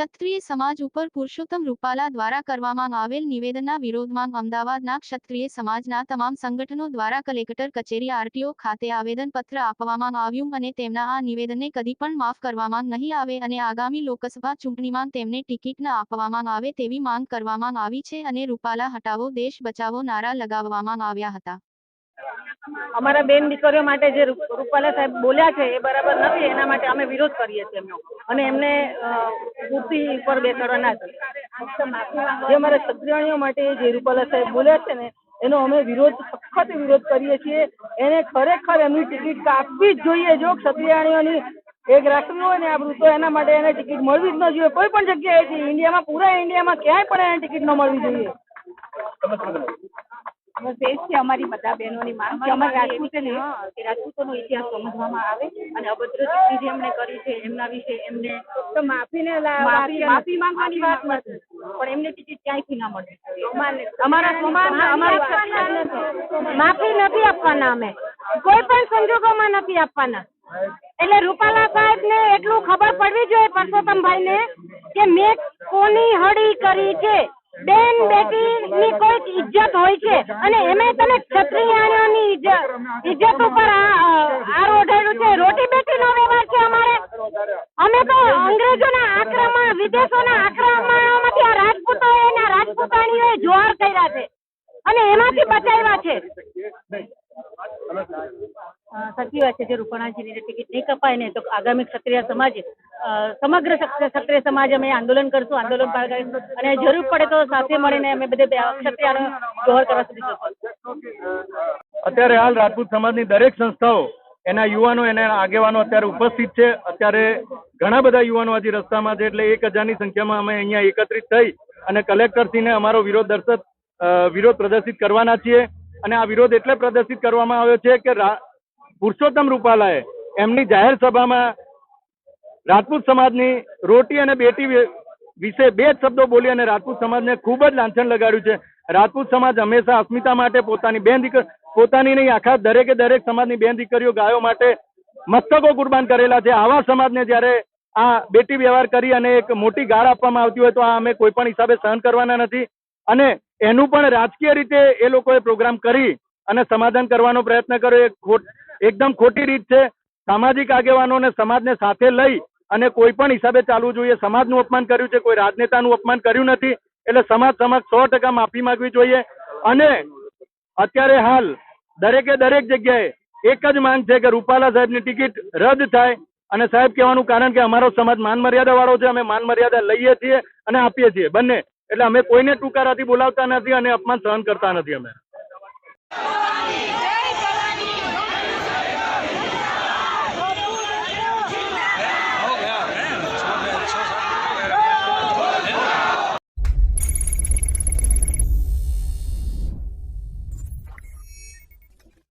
ક્ષત્રિય સમાજ ઉપર પુરુષોત્તમ રૂપાલા દ્વારા કરવામાં આવેલ નિવેદનના વિરોધમાં અમદાવાદના ક્ષત્રિય સમાજના તમામ સંગઠનો દ્વારા કલેક્ટર કચેરી આરટીઓ ખાતે આવેદનપત્ર આપવામાં આવ્યું અને તેમના આ નિવેદનને કદી પણ માફ કરવામાં નહીં આવે અને આગામી લોકસભા ચૂંટણીમાં તેમને ટિકિટ ન આપવામાં આવે તેવી માંગ કરવામાં આવી છે અને રૂપાલા હટાવો, દેશ બચાવો નારા લગાવવામાં આવ્યા હતા. અમારા બેન દીકરીઓ માટે જે રૂપાલા સાહેબ બોલ્યા છે એ બરાબર નથી, એના માટે અમે વિરોધ કરીએ છીએ એમનો. અને એમને કુર્સી પર બેસાડવા ના જે અમારા ક્ષત્રિયાણીઓ માટે જે રૂપાલા સાહેબ બોલ્યા છે ને, એનો અમે વિરોધ, સખત વિરોધ કરીએ છીએ. એને ખરેખર એમની ટિકિટ કાપવી જ જોઈએ. જો ક્ષત્રિયાણીઓની એક રાખવી હોય ને આપણું તો એના માટે એને ટિકિટ મળવી જ ન જોઈએ. કોઈ પણ જગ્યાએથી, ઇન્ડિયામાં, પૂરા ઇન્ડિયામાં ક્યાંય પણ એને ટિકિટ ન મળવી જોઈએ. છે અમારી બધા બહેનોની માંગ કે અમારે રાજપૂત ને કે રાજપૂતોનો ઇતિહાસ સમજવામાં આવે અને અભદ્ર સ્થિતિ જે એમણે કરી છે એમના વિશે એમને તો માફીને માફી માફી માંગવાની વાત નથી. પણ એમને ટિકિટ ક્યાંયથી ના મળે? અમારા સમાજ અમારા માફી નથી આપવાના અમે. કોઈ પણ સંજોગોમાં નથી આપવાના. એટલે રૂપાલા સાહેબ ને એટલું ખબર પડવી જોઈએ પરસોત્તમભાઈ ને કે મેં કોની હળી કરી છે? બેન બેટી ની કોઈક ઇજ્જત હોય છે. અને એમે તમે ક્ષત્રિયાણીઓની ઇજ્જત ઉપર આ આ ઓઢેલું છે. રોટી બેટી નો વ્યવહાર છે અમારે. અમે તો અંગ્રેજોના આક્રમણ, વિદેશોના આક્રમણમાંથી આ રાજપૂતો એના રાજપૂતાણીઓએ જોહાર કર્યા છે. અને એમાંથી બચાવ્યા છે. સાચી વાત છે. જે રૂપાણાજીની ટિકિટ નહીં કપાય ને, તો આગામી ક્ષત્રિય સમાજ સમગ્ર ક્ષત્રિય સમાજ અમે આંદોલન કરશું, આંદોલન અને જરૂર પડે તો સાથે મળીને અમે બધે ક્ષત્રિયાનો જોહર કરવા સુધી અત્યારે હાલ રાજપૂત સમાજની દરેક સંસ્થાઓ, એના યુવાનો, એના આગેવાનો અત્યારે ઉપસ્થિત છે. અત્યારે ઘણા બધા યુવાનો આજે રસ્તામાં છે, એટલે એક હજારની સંખ્યામાં અમે અહીંયા એકત્રિત થઈ અને કલેક્ટરશ્રીને અમારો વિરોધ દર્શક વિરોધ પ્રદર્શિત કરવાના છીએ. અને આ વિરોધ એટલે પ્રદર્શિત કરવામાં આવ્યો છે કે પુરુષોત્તમ રૂપાલાએ એમની જાહેર સભામાં રાજપૂત સમાજની રોટી અને બેટી વિશે બે જ શબ્દો બોલી અને રાજપૂત સમાજને ખૂબ જ લાંછન લગાડ્યું છે. રાજપૂત સમાજ હંમેશા અસ્મિતા માટે પોતાની બેન દીકરી પોતાની નહીં, આખા દરેકે દરેક સમાજની બેન દીકરીઓ ગાયો માટે મસ્તકો કુરબાન કરેલા છે. આવા સમાજને જ્યારે આ બેટી વ્યવહાર કરી અને એક મોટી ગાળ આપવામાં આવતી હોય તો આ અમે કોઈ પણ હિસાબે સહન કરવાના નથી. અને એનું પણ રાજકીય રીતે એ લોકોએ પ્રોગ્રામ કરી અને સમાધાન કરવાનો પ્રયત્ન કર્યો. એ ખોટ એકદમ ખોટી રીત છે. સામાજિક આગેવાનોને સમાજને સાથે લઈ અને કોઈ પણ હિસાબે ચાલવું જોઈએ. સમાજનું અપમાન કર્યું છે, કોઈ રાજનેતાનું અપમાન કર્યું નથી, એટલે સમાજ સમક્ષ સો માફી માંગવી જોઈએ. અને અત્યારે હાલ દરેકે દરેક જગ્યાએ એક જ માંગ છે કે રૂપાલા સાહેબની ટિકિટ રદ થાય. અને સાહેબ કહેવાનું કારણ કે અમારો સમાજ માન મર્યાદા વાળો છે, અમે માન મર્યાદા લઈએ છીએ અને આપીએ છીએ બંને. એટલે અમે કોઈને ટુકારાથી બોલાવતા નથી અને અપમાન સહન કરતા નથી અમે.